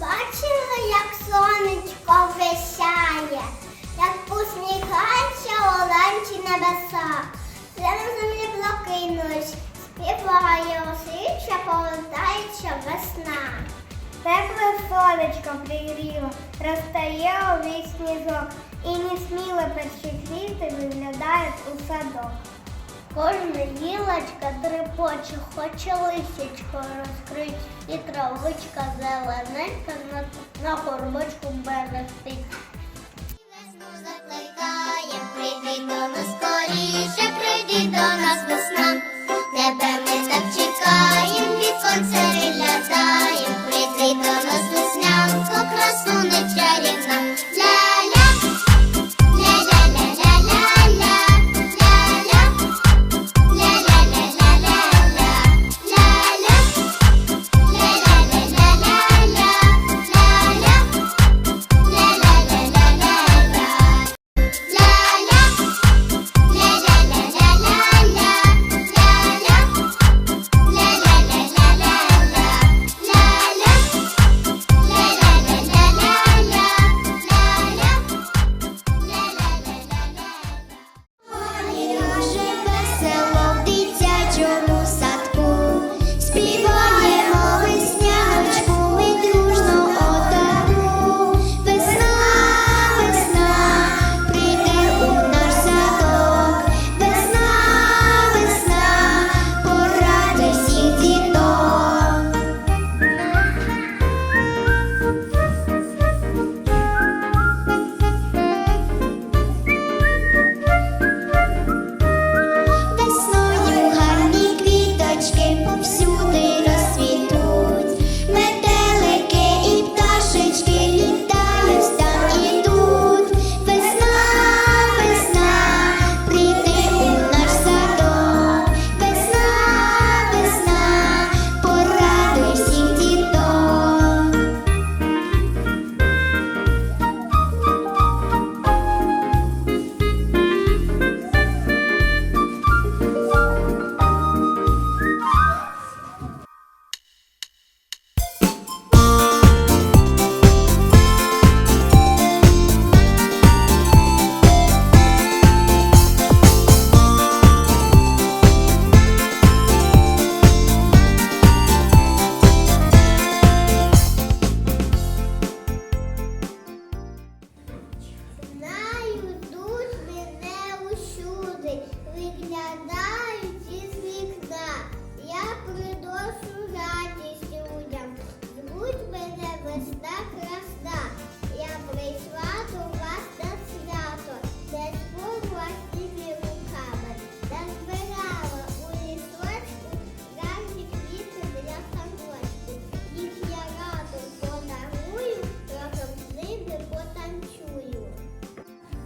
бачила, як сонечко висяє, як посміхається оранжі небеса. Зелена землі прокинулась, співає осича, повертається весна. Тепле сонечко пригріло, розтає увесь снізок і несміло перші квіти виглядають у садок. Кожна гілочка трепоче, хоче лисічко розкрить, і травичка зелененька на, на горбочку берестить.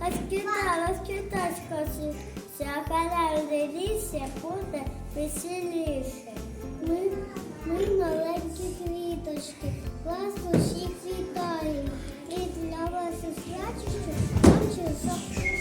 Розкита, розкита скосився, хай лісся буде веселіше. Ми, ми маленькі квіточки, вас усіх вітаємо. І для вас у свячище нам часок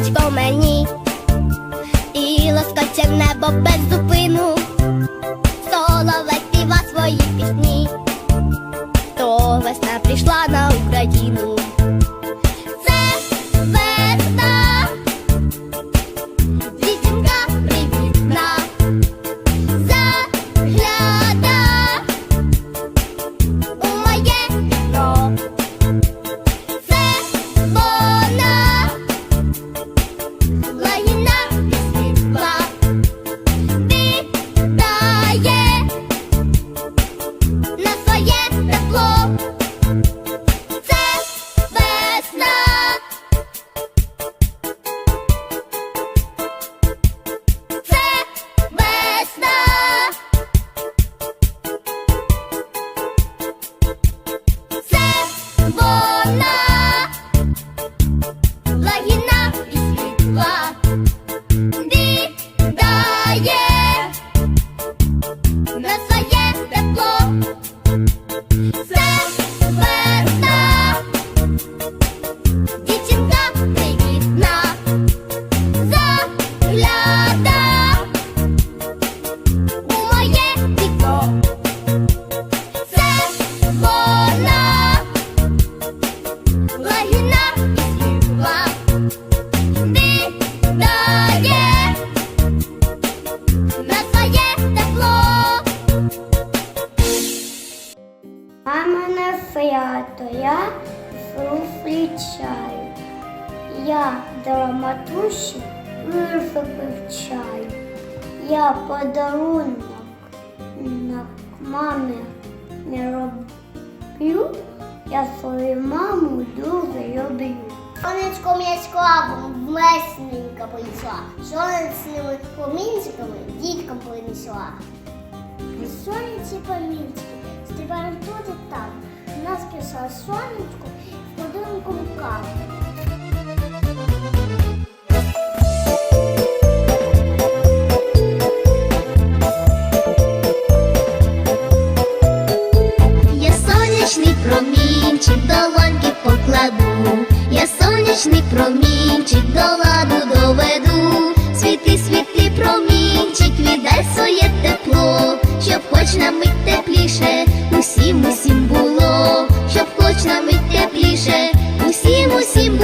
сонечко мені, і лоскоче небо без зупину, соловей співа свої пісні, то весна прийшла на Україну. Вона Я подарунок на мамі не роблю. Я свою маму дуже люблю. Сонечко м'ячком весненько прийшла, сонячними промінчиками діткам принесла. Сонячні промінчики, стрибаємо тут і там. У нас пішла сонечко з подарунком каву. Промінчик до ланки покладу, я сонячний промінчик до ладу доведу. Світи, світи, промінчик, віддай своє тепло, щоб хоч на мить тепліше, усім, усім було, щоб хоч на мить тепліше, усім, усім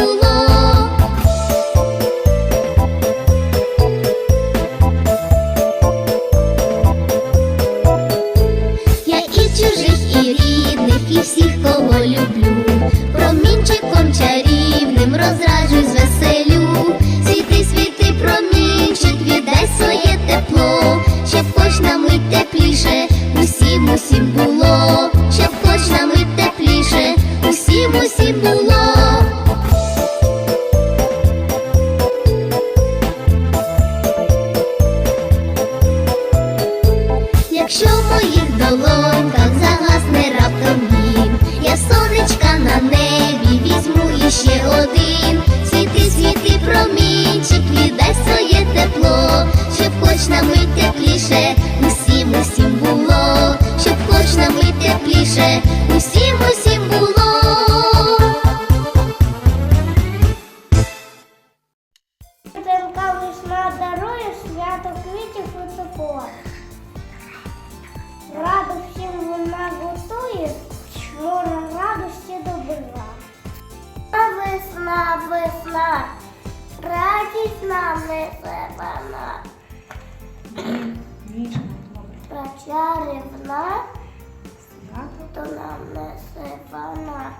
шмура радості добра. А весна, весна, радість нам несе вона. Прочарівна, то нам несе вона.